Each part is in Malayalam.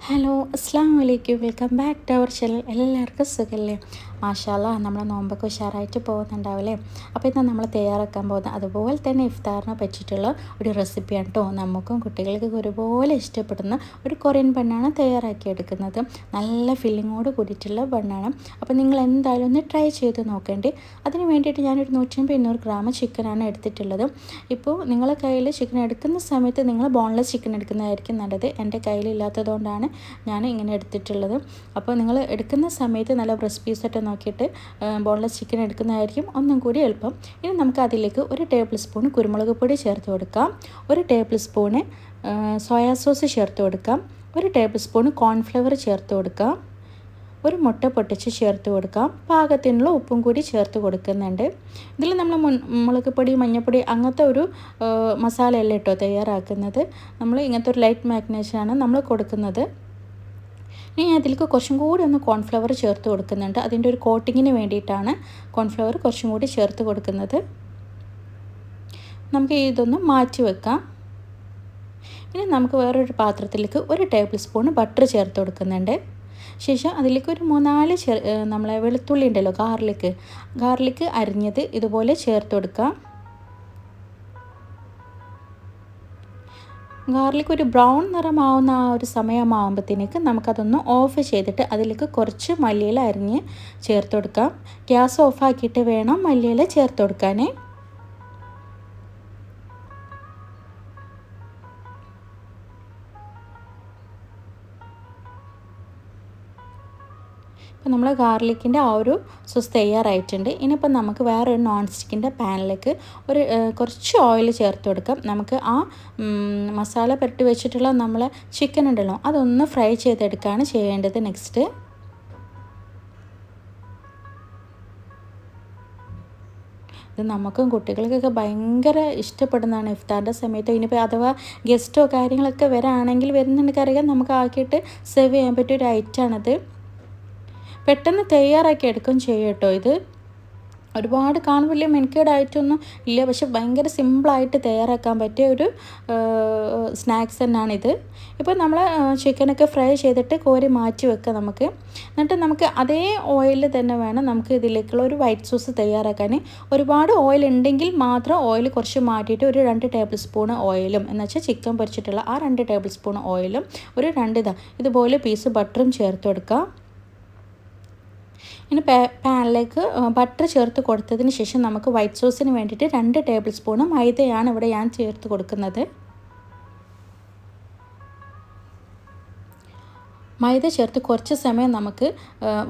ഹലോ അസ്സാം വലൈക്കും welcome back to our channel എല്ലാവർക്കും സുഖമല്ലേ മാഷാല്ല നമ്മളെ നോമ്പൊക്കെ ഉഷാറായിട്ട് പോകുന്നുണ്ടാവില്ലേ? അപ്പോൾ ഇന്ന് നമ്മൾ തയ്യാറാക്കാൻ പോകുന്നത് അതുപോലെ തന്നെ ഇഫ്താറിനെ പറ്റിയിട്ടുള്ള ഒരു റെസിപ്പിയാണ് കേട്ടോ നമുക്കും കുട്ടികൾക്ക് ഒരുപോലെ ഇഷ്ടപ്പെടുന്ന ഒരു കൊറിയൻ ബണ്ണാണ് തയ്യാറാക്കിയെടുക്കുന്നത് നല്ല ഫില്ലിങ്ങോട് കൂടിയിട്ടുള്ള ബണ്ണാണ്. അപ്പോൾ നിങ്ങൾ എന്തായാലും ഒന്ന് ട്രൈ ചെയ്ത് നോക്കേണ്ടി. അതിന് വേണ്ടിയിട്ട് ഞാനൊരു നൂറ്റമ്പത് ഇരുന്നൂറ് ഗ്രാം ചിക്കനാണ് എടുത്തിട്ടുള്ളത്. ഇപ്പോൾ നിങ്ങളെ കയ്യിൽ ചിക്കൻ എടുക്കുന്ന സമയത്ത് നിങ്ങൾ ബോൺലെസ് ചിക്കൻ എടുക്കുന്നതായിരിക്കും നല്ലത്. എന്റെ കയ്യിലില്ലാത്തതുകൊണ്ടാണ് ഞാൻ ഇങ്ങനെ എടുത്തിട്ടുള്ളത്. അപ്പോൾ നിങ്ങൾ എടുക്കുന്ന സമയത്ത് നല്ല ബ്രസ്റ്റ് പീസായിട്ട് നോക്കിയിട്ട് ബോൺലെസ് ചിക്കൻ എടുക്കുന്നതായിരിക്കും ഒന്നും കൂടി എളുപ്പം. ഇനി നമുക്ക് അതിലേക്ക് ഒരു ടേബിൾ സ്പൂൺ കുരുമുളക് പൊടി ചേർത്ത് കൊടുക്കാം. ഒരു ടേബിൾ സ്പൂണ് സോയാ സോസ് ചേർത്ത് കൊടുക്കാം. ഒരു ടേബിൾ സ്പൂൺ കോൺഫ്ലവർ ചേർത്ത് കൊടുക്കാം. ഒരു മുട്ട പൊട്ടിച്ച് ചേർത്ത് കൊടുക്കാം. പാകത്തിനുള്ള ഉപ്പും കൂടി ചേർത്ത് കൊടുക്കുന്നുണ്ട്. ഇതിൽ നമ്മൾ മുളക് പൊടി മഞ്ഞൾപ്പൊടി അങ്ങനത്തെ ഒരു മസാലയല്ല കേട്ടോ തയ്യാറാക്കുന്നത്. നമ്മൾ ഇങ്ങനത്തെ ഒരു ലൈറ്റ് മാഗ്നേഷനാണ് നമ്മൾ കൊടുക്കുന്നത്. ഇനി അതിലേക്ക് കുറച്ചും കൂടി ഒന്ന് കോൺഫ്ലവർ ചേർത്ത് കൊടുക്കുന്നുണ്ട്. അതിന്റെ ഒരു കോട്ടിങ്ങിന് വേണ്ടിയിട്ടാണ് കോൺഫ്ലവർ കുറച്ചും കൂടി ചേർത്ത് കൊടുക്കുന്നത്. നമുക്ക് ഇതൊന്ന് മാറ്റി വെക്കാം. ഇനി നമുക്ക് വേറൊരു പാത്രത്തിലേക്ക് ഒരു ടേബിൾ സ്പൂൺ ബട്ടർ ചേർത്ത് കൊടുക്കുന്നുണ്ട്. ശേഷം അതിലേക്ക് ഒരു മൂന്നാൽ ചെ നമ്മളെ വെളുത്തുള്ളി ഉണ്ടല്ലോ ഗാർലിക്ക് ഗാർലിക്ക് അരിഞ്ഞത് ഇതുപോലെ ചേർത്ത് കൊടുക്കാം. ഗാർലിക് ഒരു ബ്രൗൺ നിറമാവുന്ന ആ ഒരു സമയമാകുമ്പോഴത്തേക്ക് നമുക്കതൊന്ന് ഓഫ് ചെയ്തിട്ട് അതിലേക്ക് കുറച്ച് മല്ലിയില അരിഞ്ഞ് ചേർത്ത് കൊടുക്കാം. ഗ്യാസ് ഓഫാക്കിയിട്ട് വേണം മല്ലിയില ചേർത്ത് കൊടുക്കാൻ ഇപ്പോൾ നമ്മൾ ഗാർലിക്കിന്റെ ആ ഒരു സോസ് തയ്യാറായിട്ടുണ്ട്. ഇനിയിപ്പം നമുക്ക് വേറെ ഒരു നോൺ സ്റ്റിക്കിന്റെ പാനിലേക്ക് ഒരു കുറച്ച് ഓയിൽ ചേർത്ത് കൊടുക്കാം. നമുക്ക് ആ മസാല പെരട്ടി വെച്ചിട്ടുള്ള നമ്മളെ ചിക്കൻ ഉണ്ടല്ലോ അതൊന്ന് ഫ്രൈ ചെയ്തെടുക്കുകയാണ് ചെയ്യേണ്ടത് നെക്സ്റ്റ് ഇത് നമുക്കും കുട്ടികൾക്കൊക്കെ ഭയങ്കര ഇഷ്ടപ്പെടുന്നതാണ് ഇഫ്താറിന്റെ സമയത്ത്. ഇനിയിപ്പോൾ അഥവാ ഗസ്റ്റോ കാര്യങ്ങളൊക്കെ വരാണെങ്കിൽ വരുന്നുണ്ടെങ്കിൽ അറിയാം നമുക്ക് ആക്കിയിട്ട് സെർവ് ചെയ്യാൻ പറ്റിയ ഒരു ഐറ്റമാണത് പെട്ടെന്ന് തയ്യാറാക്കി എടുക്കുകയും ചെയ്യും കേട്ടോ ഇത്. ഒരുപാട് കാണും വലിയ മെനക്കേടായിട്ടൊന്നും ഇല്ല. പക്ഷെ ഭയങ്കര സിമ്പിളായിട്ട് തയ്യാറാക്കാൻ പറ്റിയ ഒരു സ്നാക്സ് തന്നെയാണിത്. ഇപ്പോൾ നമ്മൾ ചിക്കനൊക്കെ ഫ്രൈ ചെയ്തിട്ട് കോരി മാറ്റി വെക്കുക നമുക്ക്. എന്നിട്ട് നമുക്ക് അതേ ഓയിലിൽ തന്നെ വേണം നമുക്ക് ഇതിലേക്കുള്ള ഒരു വൈറ്റ് സോസ് തയ്യാറാക്കാൻ. ഒരുപാട് ഓയിൽ ഉണ്ടെങ്കിൽ മാത്രം ഓയിൽ കുറച്ച് മാറ്റിയിട്ട് ഒരു രണ്ട് ടേബിൾ സ്പൂൺ ഓയിലും എന്ന് വെച്ചാൽ ചിക്കൻ പൊരിച്ചിട്ടുള്ള ആ രണ്ട് ടേബിൾ സ്പൂൺ ഓയിലും ഒരു രണ്ട് ഇതാ ഇതുപോലെ പീസ് ബട്ടറും ചേർത്ത് കൊടുക്കുക ഇനി പാനിലേക്ക് ബട്ടർ ചേർത്ത് കൊടുത്തതിന് ശേഷം നമുക്ക് വൈറ്റ് സോസിന് വേണ്ടിയിട്ട് രണ്ട് ടേബിൾ സ്പൂണ് മൈദയാണ് ഇവിടെ ഞാൻ ചേർത്ത് കൊടുക്കുന്നത്. മൈദ ചേർത്ത് കുറച്ച് സമയം നമുക്ക്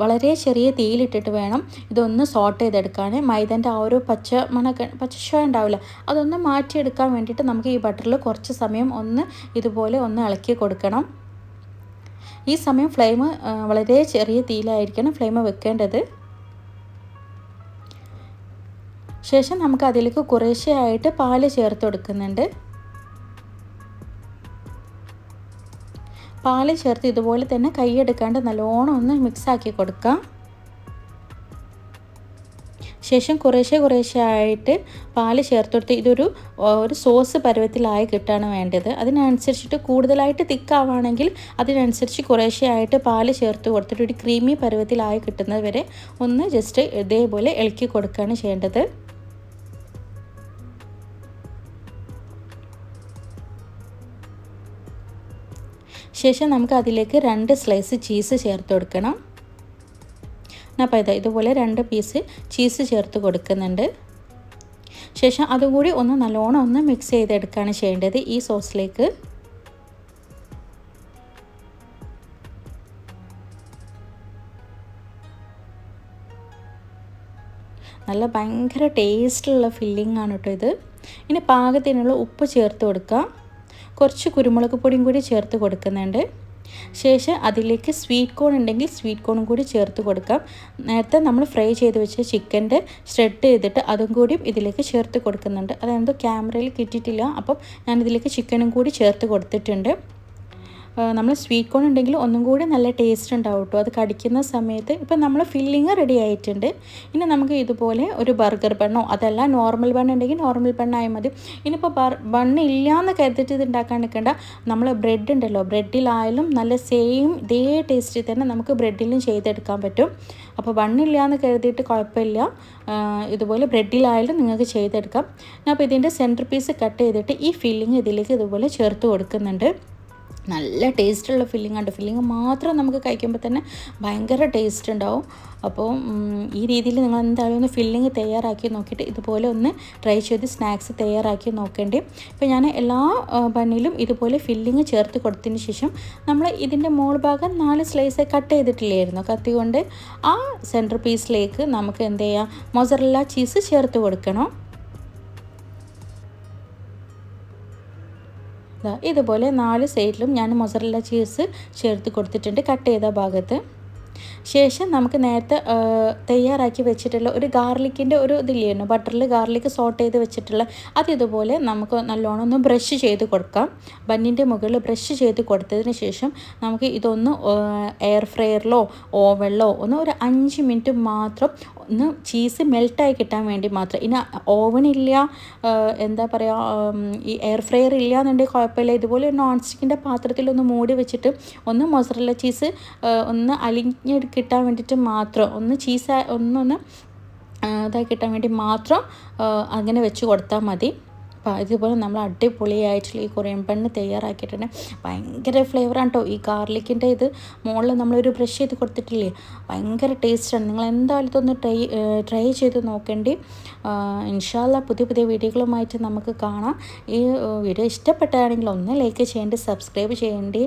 വളരെ ചെറിയ തീയിലിട്ടിട്ട് വേണം ഇതൊന്ന് സോട്ട് ചെയ്തെടുക്കാൻ. മൈദന്റെ ആ ഒരു പച്ച മണക്ക പച്ച ഉണ്ടാവില്ല. അതൊന്ന് മാറ്റിയെടുക്കാൻ വേണ്ടിയിട്ട് നമുക്ക് ഈ ബട്ടറിൽ കുറച്ച് സമയം ഒന്ന് ഇതുപോലെ ഒന്ന് ഇളക്കി കൊടുക്കണം. ഈ സമയം ഫ്ലെയിം വളരെ ചെറിയ തീയിലായിരിക്കണം ഫ്ലെയിം വെക്കേണ്ടത്. ശേഷം നമുക്ക് അതിലേക്ക് കുറേശ്ശെയായിട്ട് പാൽ ചേർത്ത് കൊടുക്കുന്നുണ്ട്. പാൽ ചേർത്ത് ഇതുപോലെ തന്നെ കൈ കൈയെടുക്കാണ്ട് നല്ലോണം ഒന്ന് മിക്സാക്കി കൊടുക്കാം. ശേഷം കുറേശ്ശെ കുറേശ്ശെ ആയിട്ട് പാൽ ചേർത്ത് കൊടുത്ത് ഇതൊരു ഒരു സോസ് പരുവത്തിലായി കിട്ടാണ് വേണ്ടത്. അതിനനുസരിച്ചിട്ട് കൂടുതലായിട്ട് തിക്കാവാണെങ്കിൽ അതിനനുസരിച്ച് കുറേശ്ശെ ആയിട്ട് പാൽ ചേർത്ത് കൊടുത്തിട്ട് ഒരു ക്രീമി പരുവത്തിലായി കിട്ടുന്നത് വരെ ഒന്ന് ജസ്റ്റ് ഇതേപോലെ ഇളക്കി കൊടുക്കുകയാണ് ചെയ്യേണ്ടത്. ശേഷം നമുക്ക് അതിലേക്ക് രണ്ട് സ്ലൈസ് ചീസ് ചേർത്ത് കൊടുക്കണം. അപ്പോൾ ഇത് ഇതുപോലെ രണ്ട് പീസ് ചീസ് ചേർത്ത് കൊടുക്കുന്നുണ്ട്. ശേഷം അതുകൂടി ഒന്ന് നല്ലോണം ഒന്ന് മിക്സ് ചെയ്തെടുക്കുകയാണ് ചെയ്യേണ്ടത് ഈ സോസിലേക്ക് നല്ല ഭയങ്കര ടേസ്റ്റുള്ള ഫില്ലിംഗ് ആണ് കേട്ടോ ഇത്. ഇനി പാകത്തിനുള്ള ഉപ്പ് ചേർത്ത് കൊടുക്കുക കുറച്ച് കുരുമുളക് പൊടിയും കൂടി ചേർത്ത് കൊടുക്കുന്നുണ്ട്. ശേഷം അതിലേക്ക് സ്വീറ്റ് കോൺ ഉണ്ടെങ്കിൽ സ്വീറ്റ് കോണും കൂടി ചേർത്ത് കൊടുക്കാം. നേരത്തെ നമ്മൾ ഫ്രൈ ചെയ്ത് വെച്ച ചിക്കന്റെ ഷ്രെഡ് ചെയ്തിട്ട് അതും കൂടിയും ഇതിലേക്ക് ചേർത്ത് കൊടുക്കുന്നുണ്ട്. അതെന്തോ ക്യാമറയിൽ കിട്ടിയിട്ടില്ല. അപ്പം ഞാനിതിലേക്ക് ചിക്കനും കൂടി ചേർത്ത് കൊടുത്തിട്ടുണ്ട്. നമ്മൾ സ്വീറ്റ് കോൺ ഉണ്ടെങ്കിൽ ഒന്നും കൂടി നല്ല ടേസ്റ്റ് ഉണ്ടാവും കേട്ടോ അത് കടിക്കുന്ന സമയത്ത് ഇപ്പം നമ്മൾ ഫില്ലിങ് റെഡി ആയിട്ടുണ്ട്. ഇനി നമുക്ക് ഇതുപോലെ ഒരു ബർഗർ ബണ്ണോ അതല്ല നോർമൽ ബൺ ഉണ്ടെങ്കിൽ നോർമൽ ബണ്ണായാൽ മതി. ഇനിയിപ്പോൾ ബർ ബണ്ണ് ഇല്ലയെന്ന് കരുതിയിട്ട് ഇത് ഉണ്ടാക്കാൻ നിൽക്കേണ്ട. നമ്മൾ ബ്രെഡ് ഉണ്ടല്ലോ ബ്രെഡിലായാലും നല്ല സെയിം ഇതേ ടേസ്റ്റിൽ തന്നെ നമുക്ക് ബ്രെഡിലും ചെയ്തെടുക്കാൻ പറ്റും. അപ്പോൾ ബണ്ണില്ല എന്ന് കരുതിയിട്ട് കുഴപ്പമില്ല. ഇതുപോലെ ബ്രെഡിലായാലും നിങ്ങൾക്ക് ചെയ്തെടുക്കാം. ഞാൻ അപ്പോൾ ഇതിന്റെ സെന്റർ പീസ് കട്ട് ചെയ്തിട്ട് ഈ ഫില്ലിങ് ഇതിലേക്ക് ഇതുപോലെ ചേർത്ത് കൊടുക്കുന്നുണ്ട്. നല്ല ടേസ്റ്റുള്ള ഫില്ലിംഗ് ഉണ്ട് ഫില്ലിങ് മാത്രം നമുക്ക് കഴിക്കുമ്പോൾ തന്നെ ഭയങ്കര ടേസ്റ്റ് ഉണ്ടാവും. അപ്പോൾ ഈ രീതിയിൽ നിങ്ങൾ എന്തായാലും ഒന്ന് ഫില്ലിങ് തയ്യാറാക്കി നോക്കിയിട്ട് ഇതുപോലെ ഒന്ന് ട്രൈ ചെയ്ത് സ്നാക്സ് തയ്യാറാക്കി നോക്കേണ്ടി. ഇപ്പോൾ ഞാൻ എല്ലാ ബണ്ണിലും ഇതുപോലെ ഫില്ലിങ് ചേർത്ത് കൊടുത്തതിന് ശേഷം നമ്മൾ ഇതിന്റെ മോൾ ഭാഗം നാല് സ്ലൈസ് കട്ട് ചെയ്തിട്ടില്ലായിരുന്നു. കത്തി കൊണ്ട് ആ സെന്റർ പീസിലേക്ക് നമുക്ക് എന്ത് ചെയ്യാം? മൊസറല്ല ചീസ് ചേർത്ത് കൊടുക്കണം. ഇതുപോലെ നാല് സൈഡിലും ഞാൻ മൊസറല്ല ചീസ് ചേർത്ത് കൊടുത്തിട്ടുണ്ട്. കട്ട് ചെയ്ത ഭാഗത്ത്. ശേഷം നമുക്ക് നേരത്തെ തയ്യാറാക്കി വെച്ചിട്ടുള്ള ഒരു ഗാർലിക്കിന്റെ ഒരു ഇതില്ലായിരുന്നു ബട്ടറിൽ ഗാർലിക് സോട്ട് ചെയ്ത് വെച്ചിട്ടുള്ള അത് ഇതുപോലെ നമുക്ക് നല്ലോണം ഒന്ന് ബ്രഷ് ചെയ്ത് കൊടുക്കാം. ബന്നിന്റെ മുകളിൽ ബ്രഷ് ചെയ്ത് കൊടുത്തതിന് ശേഷം നമുക്ക് ഇതൊന്ന് എയർ ഫ്രയറിലോ ഓവനിലോ ഒന്ന് ഒരു അഞ്ച് മിനിറ്റ് മാത്രം ഒന്ന് ചീസ് മെൽട്ടായി കിട്ടാൻ വേണ്ടി മാത്രം. ഇനി ഓവനില്ല എന്താ പറയുക ഈ എയർ ഫ്രയർ ഇല്ല എന്നുണ്ടെങ്കിൽ കുഴപ്പമില്ല. ഇതുപോലെ നോൺ സ്റ്റിക്കിന്റെ പാത്രത്തിലൊന്ന് മൂടി വെച്ചിട്ട് ഒന്ന് മൊസറല്ല ചീസ് ഒന്ന് അലിഞ്ഞെടുക്കുക കിട്ടാൻ വേണ്ടിയിട്ട് മാത്രം ഒന്ന് ചീസ് ഒന്നൊന്ന് ഇതായി കിട്ടാൻ വേണ്ടി മാത്രം അങ്ങനെ വെച്ച് കൊടുത്താൽ മതി. അപ്പോൾ ഇതുപോലെ നമ്മൾ അടിപൊളിയായിട്ടുള്ള ഈ കൊറിയൻ പെണ്ണ് തയ്യാറാക്കിയിട്ടുണ്ട്. ഭയങ്കര ഫ്ലേവറാണ് കേട്ടോ ഈ ഗാർലിക്കിന്റെ ഇത് മുകളിൽ നമ്മളൊരു ബ്രഷ് ചെയ്ത് കൊടുത്തിട്ടില്ലേ? ഭയങ്കര ടേസ്റ്റാണ് നിങ്ങൾ എന്തായാലും ഇതൊന്ന് ട്രൈ ട്രൈ ചെയ്ത് നോക്കേണ്ടി. ഇൻഷാല്ല പുതിയ പുതിയ വീഡിയോകളുമായിട്ട് നമുക്ക് കാണാം. ഈ വീഡിയോ ഇഷ്ടപ്പെട്ടാണെങ്കിൽ ഒന്ന് ലൈക്ക് ചെയ്യേണ്ടി സബ്സ്ക്രൈബ് ചെയ്യേണ്ടി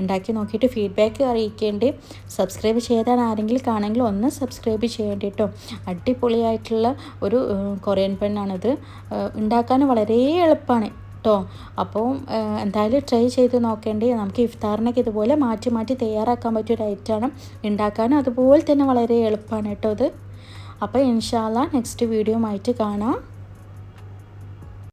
ഉണ്ടാക്കി നോക്കിയിട്ട് ഫീഡ്ബാക്ക് അറിയിക്കേണ്ടി. സബ്സ്ക്രൈബ് ചെയ്താൽ ആരെങ്കിലും കാണെങ്കിൽ ഒന്ന് സബ്സ്ക്രൈബ് ചെയ്യേണ്ടി കേട്ടോ അടിപൊളിയായിട്ടുള്ള ഒരു കൊറിയൻ പെണ്ണാണിത്. ഉണ്ടാക്കാൻ വളരെ എളുപ്പമാണ് കേട്ടോ അപ്പോൾ എന്തായാലും ട്രൈ ചെയ്ത് നോക്കേണ്ടി. നമുക്ക് ഇഫ്താറിനൊക്കെ ഇതുപോലെ മാറ്റി മാറ്റി തയ്യാറാക്കാൻ പറ്റിയ ഒരു ഐറ്റമാണ് ഉണ്ടാക്കാനും അതുപോലെ തന്നെ വളരെ എളുപ്പമാണ് കേട്ടോ ഇത്. അപ്പോൾ ഇൻഷാല്ല നെക്സ്റ്റ് വീഡിയോ ആയിട്ട് കാണാം.